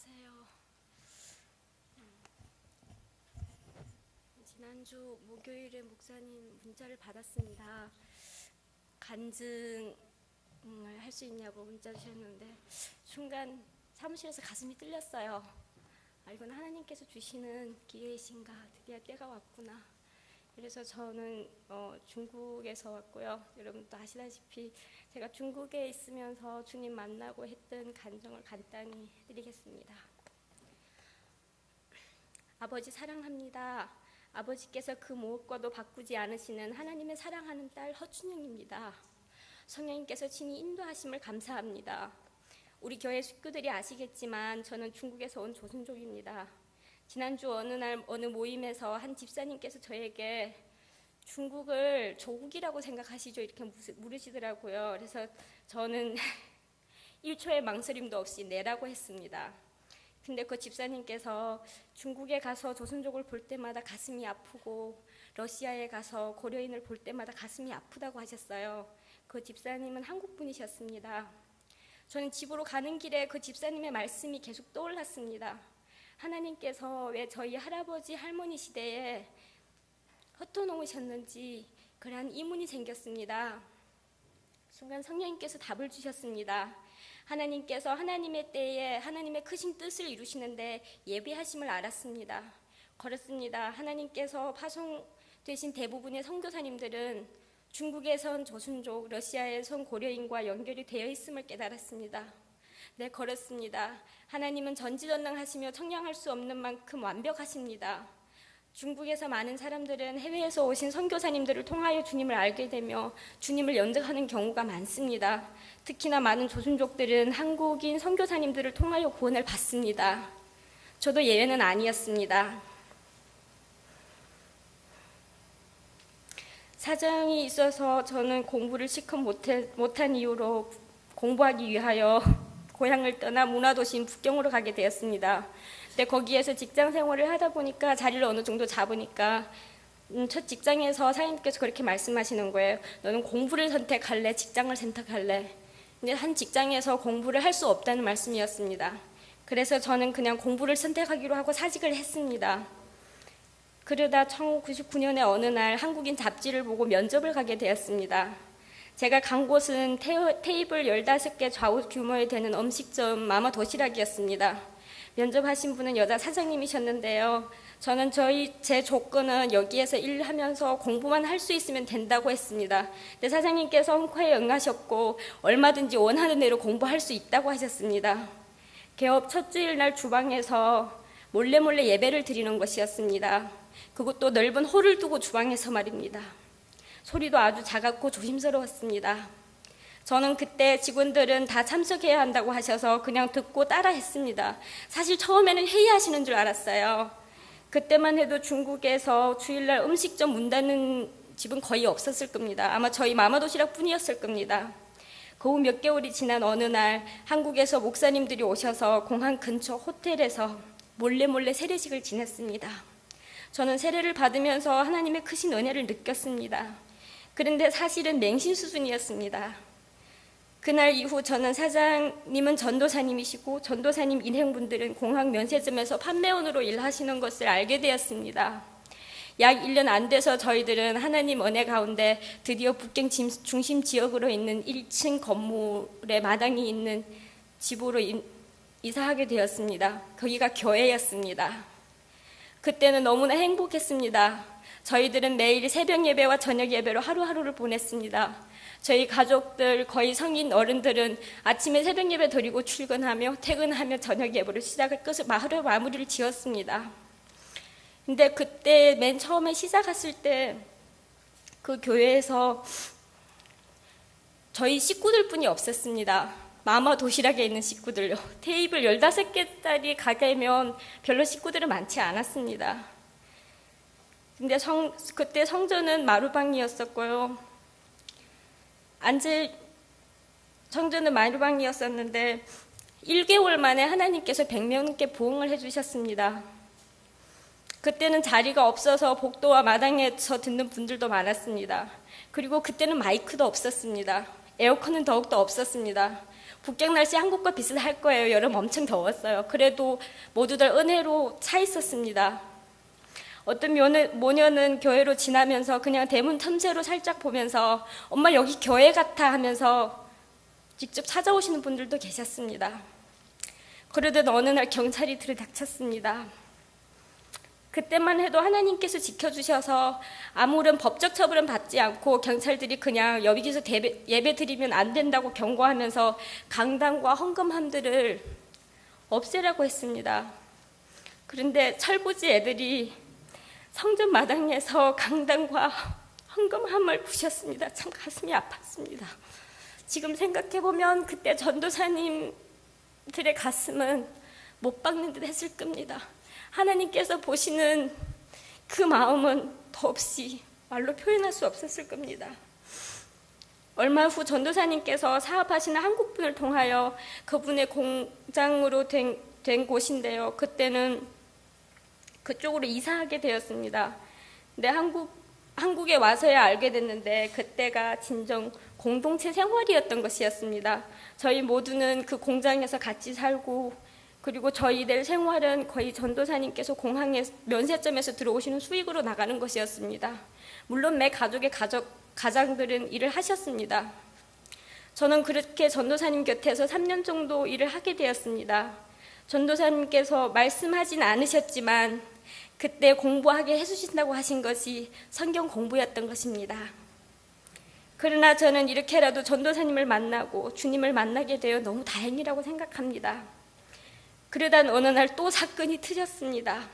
안녕하세요. 음, 지난주 목요일에 목사님 문자를 받았습니다. 간증을 할 수 있냐고 문자 주셨는데 순간 사무실에서 가슴이 뚫렸어요. 아, 이건 하나님께서 주시는 기회이신가 드디어 때가 왔구나. 그래서 저는 어, 중국에서 왔고요. 여러분도 아시다시피 제가 중국에 있으면서 주님 만나고 했던 간정을 간단히 해드리겠습니다. 아버지 사랑합니다. 아버지께서 그 무엇과도 바꾸지 않으시는 하나님의 사랑하는 딸 허춘영입니다. 성령님께서 친히 인도하심을 감사합니다. 우리 교회 식구들이 아시겠지만 저는 중국에서 온 조선족입니다. 지난주 어느 날 어느 모임에서 한 집사님께서 저에게 중국을 조국이라고 생각하시죠? 이렇게 물으시더라고요. 그래서 저는 1초의 망설임도 없이 네라고 했습니다. 근데 그 집사님께서 중국에 가서 조선족을 볼 때마다 가슴이 아프고 러시아에 가서 고려인을 볼 때마다 가슴이 아프다고 하셨어요. 그 집사님은 한국 분이셨습니다. 저는 집으로 가는 길에 그 집사님의 말씀이 계속 떠올랐습니다. 하나님께서 왜 저희 할아버지 할머니 시대에 흩어놓으셨는지 그러한 의문이 생겼습니다. 순간 성령님께서 답을 주셨습니다. 하나님께서 하나님의 때에 하나님의 크신 뜻을 이루시는데 예비하심을 알았습니다. 그렇습니다. 하나님께서 파송되신 대부분의 선교사님들은 중국에선 조순족, 러시아에선 고려인과 연결이 되어 있음을 깨달았습니다. 네, 그렇습니다. 하나님은 전지전능하시며 청량할 수 없는 만큼 완벽하십니다. 중국에서 많은 사람들은 해외에서 오신 선교사님들을 통하여 주님을 알게 되며 주님을 연적하는 경우가 많습니다. 특히나 많은 조순족들은 한국인 선교사님들을 통하여 구원을 받습니다. 저도 예외는 아니었습니다. 사정이 있어서 저는 공부를 못해, 못한 이유로 공부하기 위하여 고향을 떠나 문화도시인 북경으로 가게 되었습니다. 근데 거기에서 직장 생활을 하다 보니까 자리를 어느 정도 잡으니까 음, 첫 직장에서 사장님께서 그렇게 말씀하시는 거예요. 너는 공부를 선택할래? 직장을 선택할래? 근데 한 직장에서 공부를 할 수 없다는 말씀이었습니다. 그래서 저는 그냥 공부를 선택하기로 하고 사직을 했습니다. 그러다 1999년에 어느 날 한국인 잡지를 보고 면접을 가게 되었습니다. 제가 간 곳은 테이블 15개 좌우 규모에 되는 음식점 마마 도시락이었습니다. 면접하신 분은 여자 사장님이셨는데요. 저는 저희 제 조건은 여기에서 일하면서 공부만 할 수 있으면 된다고 했습니다. 근데 사장님께서 홍화에 응하셨고 얼마든지 원하는 대로 공부할 수 있다고 하셨습니다. 개업 첫 주일 날 주방에서 몰래 몰래 예배를 드리는 것이었습니다. 그것도 넓은 홀을 두고 주방에서 말입니다. 소리도 아주 작았고 조심스러웠습니다. 저는 그때 직원들은 다 참석해야 한다고 하셔서 그냥 듣고 따라 했습니다. 사실 처음에는 회의하시는 줄 알았어요. 그때만 해도 중국에서 주일날 음식점 문 닫는 집은 거의 없었을 겁니다. 아마 저희 마마도시락 뿐이었을 겁니다. 그 후 몇 개월이 지난 어느 날 한국에서 목사님들이 오셔서 공항 근처 호텔에서 몰래 몰래 세례식을 지냈습니다. 저는 세례를 받으면서 하나님의 크신 은혜를 느꼈습니다. 그런데 사실은 맹신 수준이었습니다. 그날 이후 저는 사장님은 전도사님이시고 전도사님 일행분들은 공항 면세점에서 판매원으로 일하시는 것을 알게 되었습니다. 약 1년 안 돼서 저희들은 하나님 은혜 가운데 드디어 북경 중심 지역으로 있는 1층 건물의 마당이 있는 집으로 이사하게 되었습니다. 거기가 교회였습니다. 그때는 너무나 행복했습니다. 저희들은 매일 새벽 예배와 저녁 예배로 하루하루를 보냈습니다. 저희 가족들 거의 성인 어른들은 아침에 새벽 예배 드리고 출근하며 퇴근하며 저녁 예배를 시작할 것을 하루 마무리를 지었습니다. 근데 그때 맨 처음에 시작했을 때 그 교회에서 저희 식구들뿐이 없었습니다. 마마 도시락에 있는 식구들요. 테이블 15개짜리 가게면 별로 식구들은 많지 않았습니다. 근데 성, 그때 성전은 마루방이었었고요. 앉을 성전은 마루방이었었는데 1개월 만에 하나님께서 100명께 부흥을 해주셨습니다. 그때는 자리가 없어서 복도와 마당에서 듣는 분들도 많았습니다. 그리고 그때는 마이크도 없었습니다. 에어컨은 더욱더 없었습니다. 국경 날씨 한국과 비슷할 거예요. 여름 엄청 더웠어요. 그래도 모두들 은혜로 차 있었습니다. 어떤 모녀, 모녀는 교회로 지나면서 그냥 대문 틈새로 살짝 보면서 엄마 여기 교회 같아 하면서 직접 찾아오시는 분들도 계셨습니다. 그러던 어느 날 경찰이 들이닥쳤습니다. 그때만 해도 하나님께서 지켜주셔서 아무런 법적 처벌은 받지 않고 경찰들이 그냥 여기서 예배 드리면 안 된다고 경고하면서 강당과 헌금함들을 없애라고 했습니다. 그런데 철부지 애들이 성전 마당에서 강당과 헌금함을 부셨습니다. 참 가슴이 아팠습니다. 지금 생각해 보면 그때 전도사님들의 가슴은 못 박는 듯 했을 겁니다. 하나님께서 보시는 그 마음은 더없이 말로 표현할 수 없었을 겁니다. 얼마 후 전도사님께서 사업하시는 한국분을 통하여 그분의 공장으로 된, 된 곳인데요. 그때는 그쪽으로 이사하게 되었습니다. 근데 한국 한국에 와서야 알게 됐는데 그때가 진정 공동체 생활이었던 것이었습니다. 저희 모두는 그 공장에서 같이 살고 그리고 저희들 생활은 거의 전도사님께서 공항에 면세점에서 들어오시는 수익으로 나가는 것이었습니다. 물론 매 가족의 가족 가장들은 일을 하셨습니다. 저는 그렇게 전도사님 곁에서 3년 정도 일을 하게 되었습니다. 전도사님께서 말씀하진 않으셨지만 그때 공부하게 해주신다고 하신 것이 성경 공부였던 것입니다. 그러나 저는 이렇게라도 전도사님을 만나고 주님을 만나게 되어 너무 다행이라고 생각합니다. 그러다 어느 날 또 사건이 터졌습니다.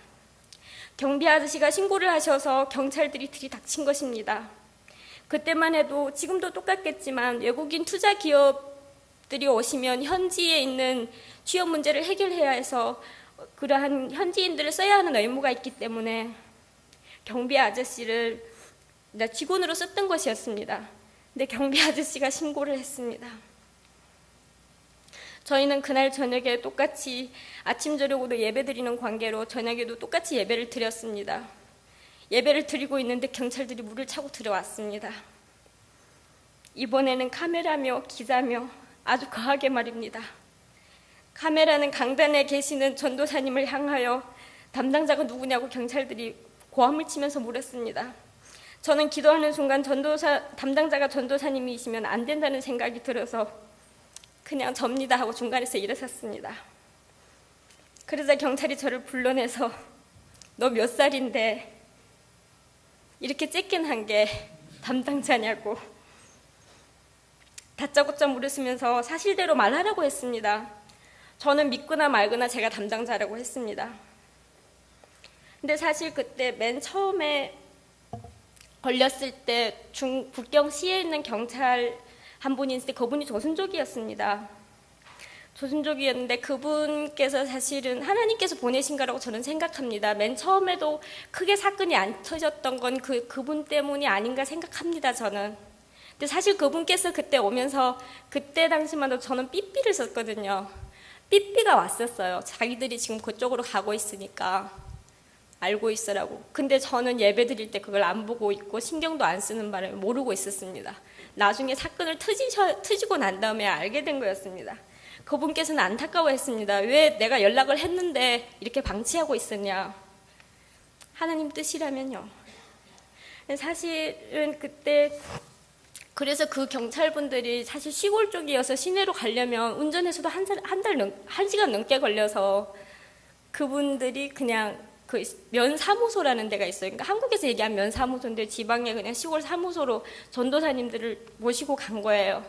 경비 아저씨가 신고를 하셔서 경찰들이 들이닥친 것입니다. 그때만 해도 지금도 똑같겠지만 외국인 투자 기업들이 오시면 현지에 있는 취업 문제를 해결해야 해서 그러한 현지인들을 써야 하는 의무가 있기 때문에 경비 아저씨를 직원으로 썼던 것이었습니다. 근데 경비 아저씨가 신고를 했습니다. 저희는 그날 저녁에 똑같이 아침 저녁으로 예배 드리는 관계로 저녁에도 똑같이 예배를 드렸습니다. 예배를 드리고 있는데 경찰들이 물을 차고 들어왔습니다. 이번에는 카메라며 기자며 아주 거하게 말입니다. 카메라는 강단에 계시는 전도사님을 향하여 담당자가 누구냐고 경찰들이 고함을 치면서 물었습니다. 저는 기도하는 순간 전도사 담당자가 전도사님이시면 안 된다는 생각이 들어서 그냥 접니다 하고 중간에서 일어섰습니다. 그러자 경찰이 저를 불러내서 너 몇 살인데 이렇게 째끈한 게 담당자냐고 다짜고짜 물으시면서 사실대로 말하라고 했습니다. 저는 믿거나 말거나 제가 담당자라고 했습니다. 근데 사실 그때 맨 처음에 걸렸을 때 중, 국경 시에 있는 경찰 한 분이 때 그분이 조순족이었습니다. 조순족이었는데 그분께서 사실은 하나님께서 보내신 거라고 저는 생각합니다. 맨 처음에도 크게 사건이 안 터졌던 건 그, 그분 때문이 아닌가 생각합니다, 저는. 근데 사실 그분께서 그때 오면서 그때 당시만 해도 저는 삐삐를 썼거든요. 삐삐가 왔었어요. 자기들이 지금 그쪽으로 가고 있으니까 알고 있으라고. 근데 저는 예배 드릴 때 그걸 안 보고 있고 신경도 안 쓰는 바람에 모르고 있었습니다. 나중에 사건을 터지셔, 터지고 난 다음에 알게 된 거였습니다. 그분께서는 안타까워했습니다. 왜 내가 연락을 했는데 이렇게 방치하고 있었냐. 하나님 뜻이라면요. 사실은 그때 그래서 그 경찰분들이 사실 시골 쪽이어서 시내로 가려면 운전해서도 한, 한 달, 넘, 한 시간 넘게 걸려서 그분들이 그냥 그 면 사무소라는 데가 있어요. 그러니까 한국에서 얘기한 면 사무소인데 지방에 그냥 시골 사무소로 전도사님들을 모시고 간 거예요.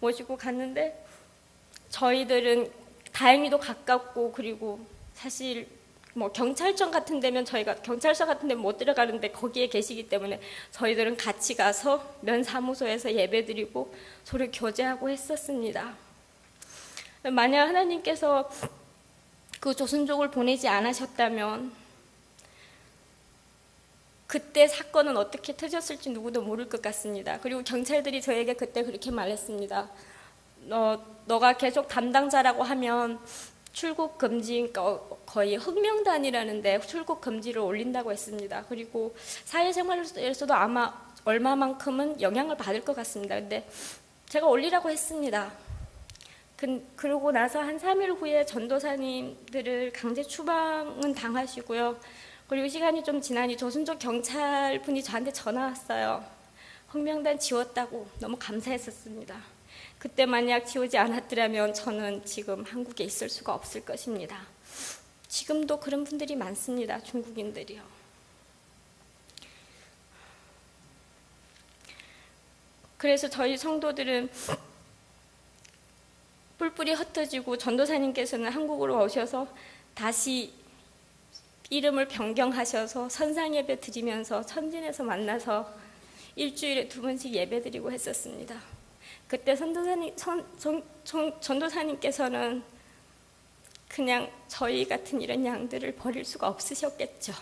모시고 갔는데 저희들은 다행히도 가깝고 그리고 사실 뭐 경찰청 같은 데면 저희가 경찰서 같은 데 못 들어가는데 거기에 계시기 때문에 저희들은 같이 가서 면 사무소에서 예배드리고 서로 교제하고 했었습니다. 만약 하나님께서 그 조선족을 보내지 않으셨다면 그때 사건은 어떻게 터졌을지 누구도 모를 것 같습니다. 그리고 경찰들이 저에게 그때 그렇게 말했습니다. 너, 너가 계속 담당자라고 하면 출국 금지 거의 흑명단이라는데 출국 금지를 올린다고 했습니다. 그리고 사회생활에서도 아마 얼마만큼은 영향을 받을 것 같습니다. 근데 제가 올리라고 했습니다. 그, 그러고 나서 한 3일 후에 전도사님들을 강제 추방은 당하시고요. 그리고 시간이 좀 지나니 조순조 경찰 분이 저한테 전화 왔어요. 홍명단 지웠다고 너무 감사했었습니다. 그때 만약 지우지 않았더라면 저는 지금 한국에 있을 수가 없을 것입니다. 지금도 그런 분들이 많습니다. 중국인들이요. 그래서 저희 성도들은 뿔뿔이 흩어지고 전도사님께서는 한국으로 오셔서 다시 이름을 변경하셔서 선상 예배 드리면서 천진에서 만나서 일주일에 두 번씩 예배 드리고 했었습니다. 그때 선도사님, 선, 전, 전, 전도사님께서는 그냥 저희 같은 이런 양들을 버릴 수가 없으셨겠죠.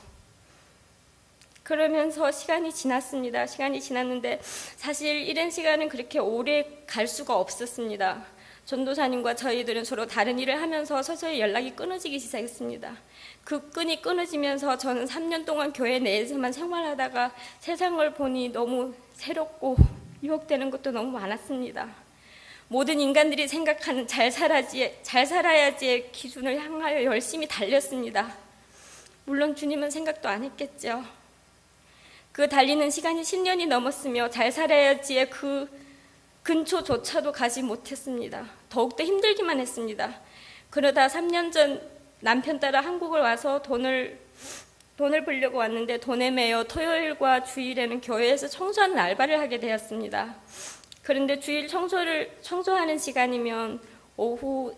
그러면서 시간이 지났습니다. 시간이 지났는데 사실 이런 시간은 그렇게 오래 갈 수가 없었습니다. 전도사님과 저희들은 서로 다른 일을 하면서 서서히 연락이 끊어지기 시작했습니다. 그 끈이 끊어지면서 저는 3년 동안 교회 내에서만 생활하다가 세상을 보니 너무 새롭고 유혹되는 것도 너무 많았습니다. 모든 인간들이 생각하는 잘 살아지 잘 살아야지의 기준을 향하여 열심히 달렸습니다. 물론 주님은 생각도 안 했겠죠. 그 달리는 시간이 10년이 넘었으며 잘 살아야지의 그 근처조차도 가지 못했습니다. 더욱더 힘들기만 했습니다. 그러다 3년 전 남편 따라 한국을 와서 돈을 돈을 벌려고 왔는데 돈에 매여 토요일과 주일에는 교회에서 청소하는 알바를 하게 되었습니다. 그런데 주일 청소를 청소하는 시간이면 오후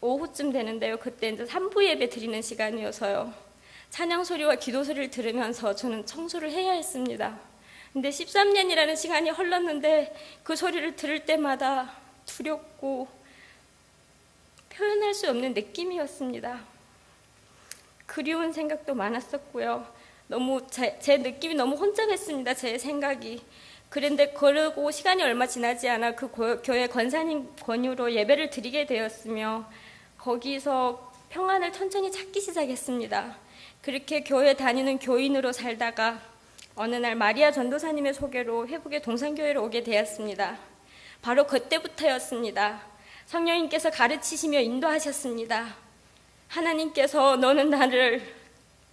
오후쯤 되는데요. 그때 이제 3부 예배 드리는 시간이어서요. 찬양 소리와 기도 소리를 들으면서 저는 청소를 해야 했습니다. 근데 13년이라는 시간이 흘렀는데 그 소리를 들을 때마다 두렵고 표현할 수 없는 느낌이었습니다. 그리운 생각도 많았었고요. 너무 제, 제 느낌이 너무 혼잡했습니다. 제 생각이. 그런데 그러고 시간이 얼마 지나지 않아 그 고, 교회 권사님 권유로 예배를 드리게 되었으며 거기서 평안을 천천히 찾기 시작했습니다. 그렇게 교회 다니는 교인으로 살다가 어느 날 마리아 전도사님의 소개로 회복의 동산교회로 오게 되었습니다. 바로 그때부터였습니다. 성령님께서 가르치시며 인도하셨습니다. 하나님께서 너는 나를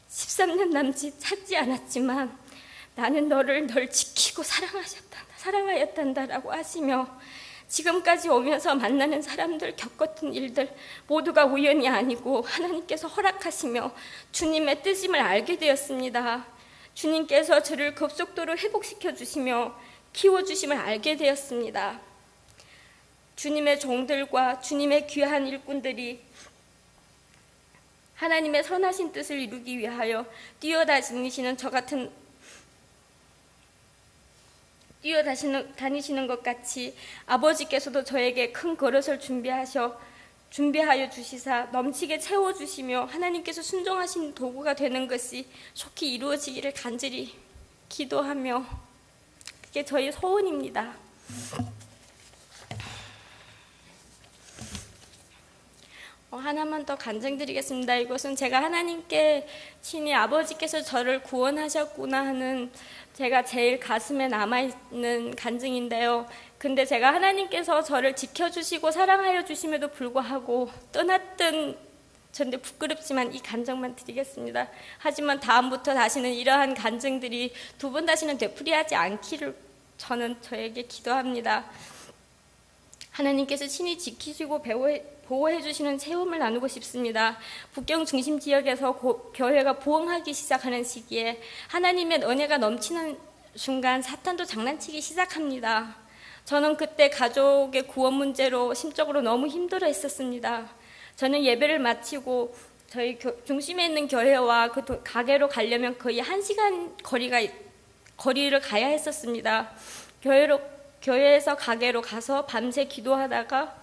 13년 남짓 찾지 않았지만 나는 너를 널 지키고 사랑하셨다, 사랑하였단다라고 하시며 지금까지 오면서 만나는 사람들 겪었던 일들 모두가 우연이 아니고 하나님께서 허락하시며 주님의 뜻임을 알게 되었습니다. 주님께서 저를 급속도로 회복시켜 주시며 키워 주심을 알게 되었습니다. 주님의 종들과 주님의 귀한 일꾼들이 하나님의 선하신 뜻을 이루기 위하여 뛰어다니시는 저 같은 뛰어다니시는 다니시는 것 같이 아버지께서도 저에게 큰 그릇을 준비하셔 준비하여 주시사 넘치게 채워 주시며 하나님께서 순종하신 도구가 되는 것이 속히 이루어지기를 간절히 기도하며 그게 저희 소원입니다. 하나만 더 간증드리겠습니다. 이것은 제가 하나님께 친히 아버지께서 저를 구원하셨구나 하는 제가 제일 가슴에 남아있는 간증인데요. 근데 제가 하나님께서 저를 지켜주시고 사랑하여 주심에도 불구하고 떠났던 전데 부끄럽지만 이 간증만 드리겠습니다. 하지만 다음부터 다시는 이러한 간증들이 두 번 다시는 되풀이하지 않기를 저는 저에게 기도합니다. 하나님께서 친히 지키시고 배우해, 보호해 주시는 체험을 나누고 싶습니다. 북경 중심 지역에서 고, 교회가 부흥하기 시작하는 시기에 하나님의 은혜가 넘치는 순간 사탄도 장난치기 시작합니다. 저는 그때 가족의 구원 문제로 심적으로 너무 힘들어 했었습니다. 저는 예배를 마치고 저희 교, 중심에 있는 교회와 그 도, 가게로 가려면 거의 한 시간 거리가 거리를 가야 했었습니다. 교회로 교회에서 가게로 가서 밤새 기도하다가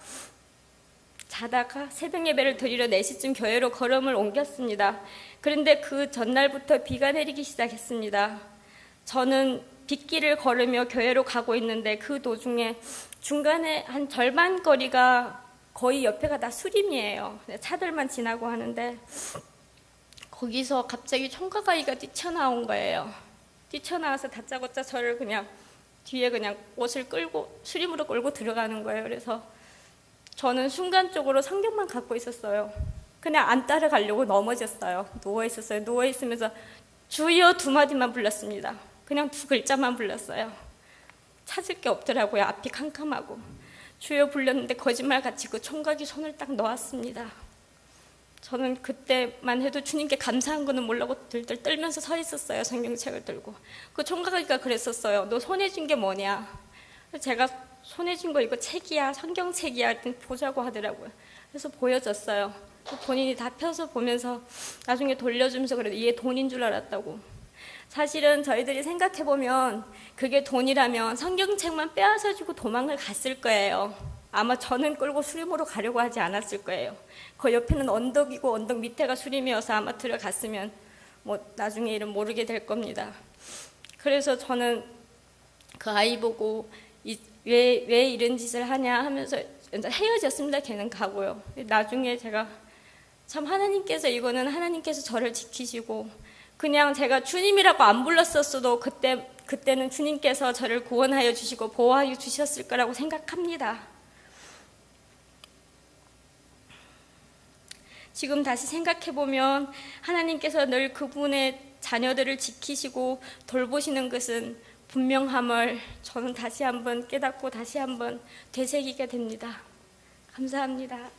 자다가 새벽 예배를 드리러 4시쯤 교회로 걸음을 옮겼습니다. 그런데 그 전날부터 비가 내리기 시작했습니다. 저는 빗길을 걸으며 교회로 가고 있는데 그 도중에 중간에 한 절반 거리가 거의 옆에가 다 수림이에요. 차들만 지나고 하는데 거기서 갑자기 청가가이가 뛰쳐나온 거예요. 뛰쳐나와서 다짜고짜 저를 그냥 뒤에 그냥 옷을 끌고 수림으로 끌고 들어가는 거예요. 그래서 저는 순간적으로 성경만 갖고 있었어요. 그냥 안 따라가려고 넘어졌어요. 누워 있었어요. 누워 있으면서 주여 두 마디만 불렀습니다. 그냥 두 글자만 불렀어요. 찾을 게 없더라고요. 앞이 캄캄하고. 주여 불렀는데 거짓말 같이 그 총각이 손을 딱 놓았습니다. 저는 그때만 해도 주님께 감사한 거는 몰라고 들들 떨면서 서 있었어요. 성경책을 들고. 그 총각이가 그랬었어요. 너쥔게 뭐냐? 제가 손에 쥔거 이거 책이야. 성경책이야. 했더니 보자고 하더라고요. 그래서 보여줬어요. 그 본인이 다 펴서 보면서 나중에 돌려주면서 그래도 이게 돈인 줄 알았다고. 사실은 저희들이 생각해 보면 그게 돈이라면 성경책만 빼앗아 주고 도망을 갔을 거예요. 아마 저는 끌고 수림으로 가려고 하지 않았을 거예요. 그 옆에는 언덕이고 언덕 밑에가 수림이어서 아마 들어갔으면 뭐 나중에 일은 모르게 될 겁니다. 그래서 저는 그 아이 보고 왜 왜 이런 짓을 하냐 하면서 헤어졌습니다. 걔는 가고요. 나중에 제가 참 하나님께서 이거는 하나님께서 저를 지키시고 그냥 제가 주님이라고 안 불렀었어도 그때 그때는 주님께서 저를 구원하여 주시고 보호하여 주셨을 거라고 생각합니다. 지금 다시 생각해 보면 하나님께서 늘 그분의 자녀들을 지키시고 돌보시는 것은 분명함을 저는 다시 한번 깨닫고 다시 한번 되새기게 됩니다. 감사합니다.